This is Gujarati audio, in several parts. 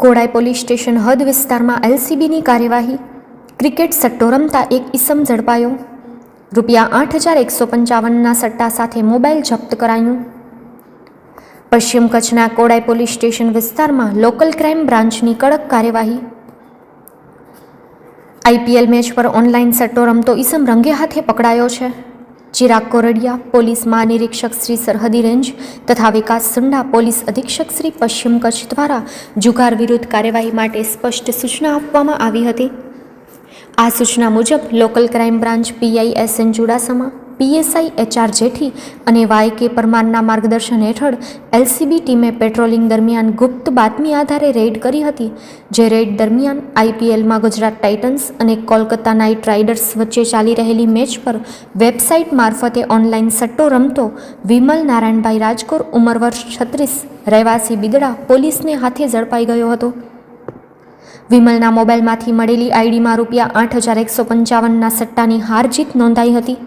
કોડાઈ પોલીસ સ્ટેશન હદ વિસ્તારમાં એલસીબીની કાર્યવાહી. ક્રિકેટ સટ્ટો રમતા એક ઈસમ ઝડપાયો. રૂપિયા આઠ હજાર એકસો પંચાવનના સટ્ટા સાથે મોબાઈલ જપ્ત કરાયું. પશ્ચિમ કચ્છના કોડાઈ પોલીસ સ્ટેશન વિસ્તારમાં લોકલ ક્રાઇમ બ્રાન્ચની કડક કાર્યવાહી. આઈપીએલ મેચ પર ઓનલાઈન સટ્ટો રમતો ઈસમ રંગે હાથે પકડાયો છે. ચિરાગ કોરડિયા, પોલીસ મહાનિરીક્ષક શ્રી સરહદી રેન્જ તથા વિકાસ સુંડા પોલીસ અધિક્ષક શ્રી પશ્ચિમ કચ્છ દ્વારા જુગાર વિરુદ્ધ કાર્યવાહી માટે સ્પષ્ટ સૂચના આપવામાં આવી હતી. આ સૂચના મુજબ local crime branch PI S N Chudasama PSI HR Jethi અને વાય કે પરમારના માર્ગદર્શન હેઠળ એલસીબી ટીમે પેટ્રોલિંગ દરમિયાન ગુપ્ત બાતમી આધારે રેડ કરી હતી, જે રેડ દરમિયાન આઈપીએલમાં ગુજરાત ટાઇટન્સ અને કોલકાતા નાઇટ રાઇડર્સ વચ્ચે ચાલી રહેલી મેચ પર વેબસાઇટ મારફતે ઓનલાઈન સટ્ટો રમતો વિમલ નારાયણભાઈ રાજકોર ઉંમર વર્ષ છત્રીસ, રહેવાસી બિદડા પોલીસને હાથે ઝડપાઈ ગયો હતો. વિમલના મોબાઈલમાંથી મળેલી આઈડીમાં રૂપિયા આઠ હજાર એકસો પંચાવનના સટ્ટાની હાર જીત નોંધાઈ હતી.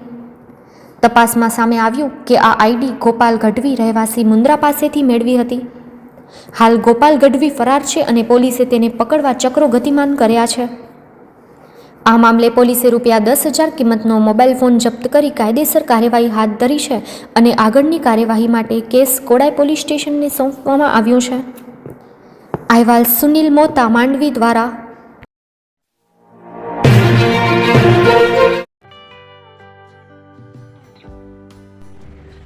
તપાસમાં સામે આવ્યું કે આ આઈડી ગોપાલ ગઢવી રહેવાસી મુન્દ્રા પાસેથી મેળવી હતી. હાલ ગોપાલ ગઢવી ફરાર છે અને પોલીસે તેને પકડવા ચક્રો ગતિમાન કર્યા છે. આ મામલે પોલીસે રૂપિયા દસ હજાર કિંમતનો મોબાઈલ ફોન જપ્ત કરી કાયદેસર કાર્યવાહી હાથ ધરી છે અને આગળની કાર્યવાહી માટે કેસ કોડાઈ પોલીસ સ્ટેશનને સોંપવામાં આવ્યો છે. અહેવાલ સુનિલ મોતા માંડવી દ્વારા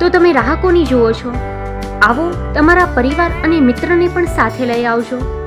તો તમે રાહકોની જુઓ છો. આવો તમારા પરિવાર અને મિત્રને પણ સાથે લઈ આવજો.